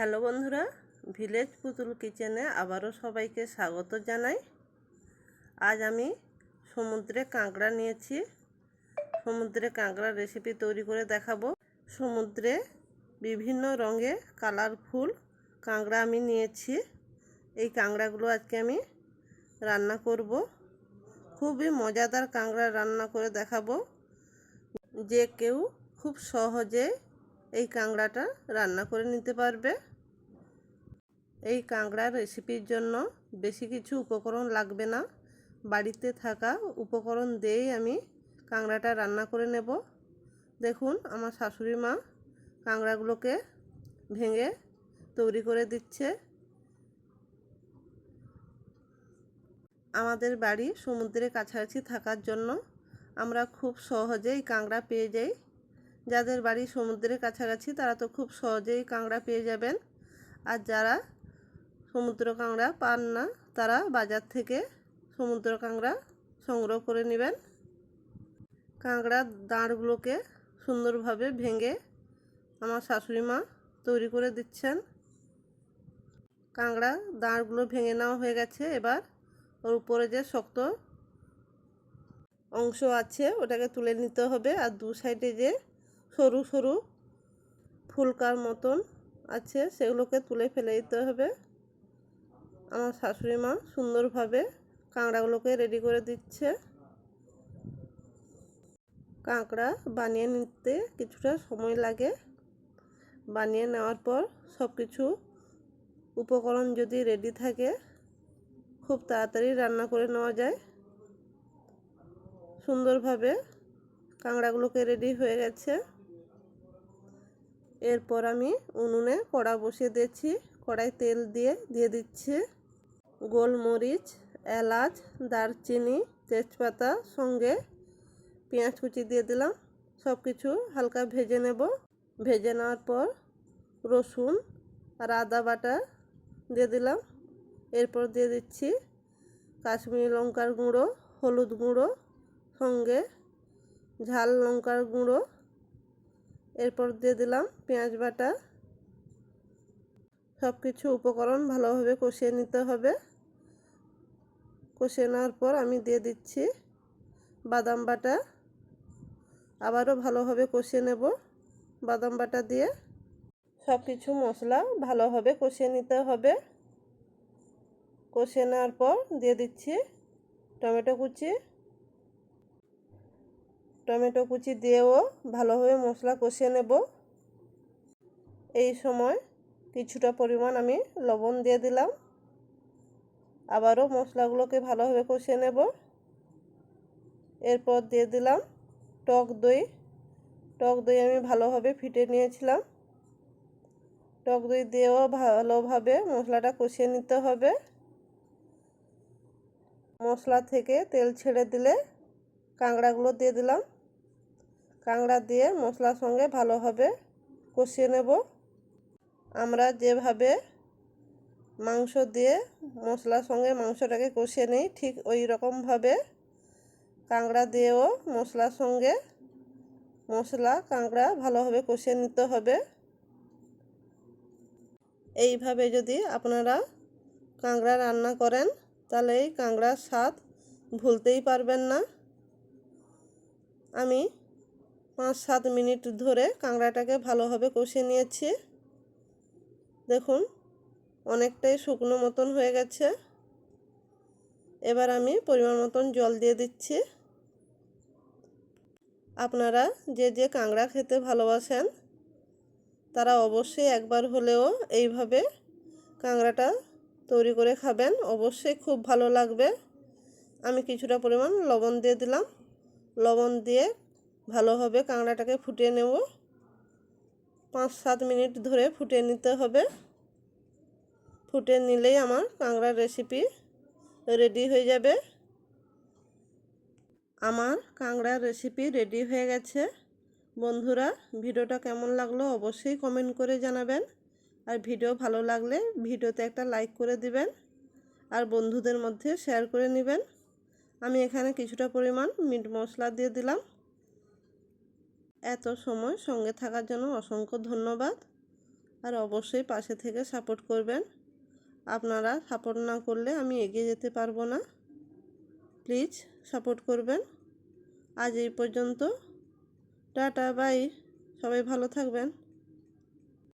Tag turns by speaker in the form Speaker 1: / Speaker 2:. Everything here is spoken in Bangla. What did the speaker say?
Speaker 1: হ্যালো বন্ধুরা, ভিলেজ পুতুল কিচেনে আবারও সবাইকে স্বাগত জানাই। আজ আমি সমুদ্রে কাঁকড়া নিয়েছি। সমুদ্রে কাঁকড়ার রেসিপি তৈরি করে দেখাবো। সমুদ্রে বিভিন্ন রঙে কালারফুল কাঁকড়া আমি নিয়েছি। এই কাঁকড়াগুলো আজকে আমি রান্না করব। খুবই মজাদার কাঁকড়া রান্না করে দেখাবো। যে কেউ খুব সহজে এই কাঁকড়াটা রান্না করে নিতে পারবে। এই কাঁকড়ার রেসিপির জন্য বেশি কিছু উপকরণ লাগবে না। বাড়িতে থাকা উপকরণ দিয়েই আমি কাঁকড়াটা রান্না করে নেব। দেখুন, আমার শাশুড়ি মা কাঁকড়াগুলোকে ভেঙে তৈরি করে দিচ্ছে। আমাদের বাড়ি সমুদ্রের কাছাকাছি থাকার জন্য আমরা খুব সহজেই কাঁকড়া পেয়ে যাই। যাদের বাড়ি সমুদ্রের কাছাকাছি, তারা তো খুব সহজেই কাঁকড়া পেয়ে যাবেন। আর যারা সমুদ্র কাঁকড়া পান না, তারা বাজার থেকে সমুদ্র কাঁকড়া সংগ্রহ করে নেবেন। কাঁকড়ার দাঁড়গুলোকে সুন্দরভাবে ভেঙে আমার শাশুড়ি মা তৈরি করে দিচ্ছেন। কাঁকড়া দাঁড়গুলো ভেঙে নেওয়া হয়ে গেছে। এবার ওর উপরে যে শক্ত অংশ আছে, ওটাকে তুলে নিতে হবে। আর দু সাইডে যে সরু সরু ফুলকার মতন আছে, সেগুলোকে তুলে ফেলে দিতে হবে। আমার শাশুড়ি মা সুন্দরভাবে কাঁকড়াগুলোকে রেডি করে দিচ্ছে। কাঁকড়া বানিয়ে নিতে কিছুটা সময় লাগে। বানিয়ে নেওয়ার পর সব কিছু উপকরণ যদি রেডি থাকে, খুব তাড়াতাড়ি রান্না করে নেওয়া যায়। সুন্দরভাবে কাঁকড়াগুলোকে রেডি হয়ে গেছে। এরপর আমি উনুনে কড়া বসিয়ে দিয়েছি। কড়াই তেল দিয়ে দিয়ে দিচ্ছি গোলমরিচ, এলাচ, দারচিনি, তেজপাতা, সঙ্গে পেঁয়াজ কুচি দিয়ে দিলাম। সব কিছু হালকা ভেজে নেব। ভেজে নেওয়ার পর রসুন আর আদা বাটা দিয়ে দিলাম। এরপর দিয়ে দিচ্ছি কাশ্মীরি লঙ্কার গুঁড়ো, হলুদ গুঁড়ো, সঙ্গে ঝাল লঙ্কার গুঁড়ো এরপর দিয়ে দিলাম পেঁয়াজ বাটা। সব কিছু উপকরণ ভালোভাবে কষিয়ে নিতে হবে। কষিয়ে নেওয়ার পর আমি দিয়ে দিচ্ছি বাদাম বাটা। আবারও ভালোভাবে কষিয়ে নেব বাদাম বাটা দিয়ে। সব কিছু মশলা ভালোভাবে কষিয়ে নিতে হবে। কষিয়ে নেওয়ার পর দিয়ে দিচ্ছি টমেটো কুচি। টমেটো কুচি দিয়েও ভালোভাবে মশলা কষিয়ে নেব। এই সময় কিছুটা পরিমাণ আমি লবণ দিয়ে দিলাম। আবারও মশলাগুলোকে ভালোভাবে কষিয়ে নেব। এরপর দিয়ে দিলাম টক দই। টক দই আমি ভালোভাবে ফিটে নিয়েছিলাম। টক দই দিয়েও ভালোভাবে মশলাটা কষিয়ে নিতে হবে। মশলা থেকে তেল ছেড়ে দিলে কাঁকড়াগুলো দিয়ে দিলাম। কাঁকড়া দিয়ে মশলার সঙ্গে ভালোভাবে কষিয়ে নেব। আমরা যেভাবে মাংস দিয়ে মশলার সঙ্গে মাংসটাকে কষিয়ে নিই, ঠিক ওই রকমভাবে কাঁকড়া দিয়েও মশলার সঙ্গে মশলা, কাঁকড়া ভালোভাবে কষিয়ে নিতে হবে। এইভাবে যদি আপনারা কাঁকড়া রান্না করেন, তাহলে এই কাঁকড়ার স্বাদ ভুলতেই পারবেন না। আমি পাঁচ সাত মিনিট ধরে কাঁকড়াটাকে ভালোভাবে কষিয়ে নিয়েছি। দেখুন, অনেকটাই শুকনো মতন হয়ে গেছে। এবার আমি পরিমাণ মতন জল দিয়ে দিচ্ছি। আপনারা যে যে কাঁকড়া খেতে ভালোবাসেন, তারা অবশ্যই একবার হলেও এইভাবে কাঁকড়াটা তৈরি করে খাবেন। অবশ্যই খুব ভালো লাগবে। আমি কিছুটা পরিমাণ লবণ দিয়ে দিলাম। লবণ দিয়ে ভালোভাবে কাঁকড়াটাকে ফুটিয়ে নেব। পাঁচ সাত মিনিট ধরে ফুটিয়ে নিতে হবে। ফুটে নিলেই আমার কাঁকড়ার রেসিপি রেডি হয়ে যাবে। আমার কাঁকড়ার রেসিপি রেডি হয়ে গেছে। বন্ধুরা, ভিডিওটা কেমন লাগল অবশ্যই কমেন্ট করে জানাবেন। আর ভিডিও ভালো লাগলে ভিডিওতে একটা লাইক করে দিবেন। আর বন্ধুদের মধ্যে শেয়ার করে নেবেন। আমি এখানে কিছুটা পরিমাণ মিট মশলা দিয়ে দিলাম। এত সময় সঙ্গে থাকার জন্য অসংখ্য ধন্যবাদ। আর অবশ্যই পাশে থেকে সাপোর্ট করবেন। আপনারা সাপোর্ট না করলে আমি এগিয়ে যেতে পারব না। প্লিজ সাপোর্ট করবেন। আজ এই পর্যন্ত। টাটা বাই সবাই ভালো থাকবেন।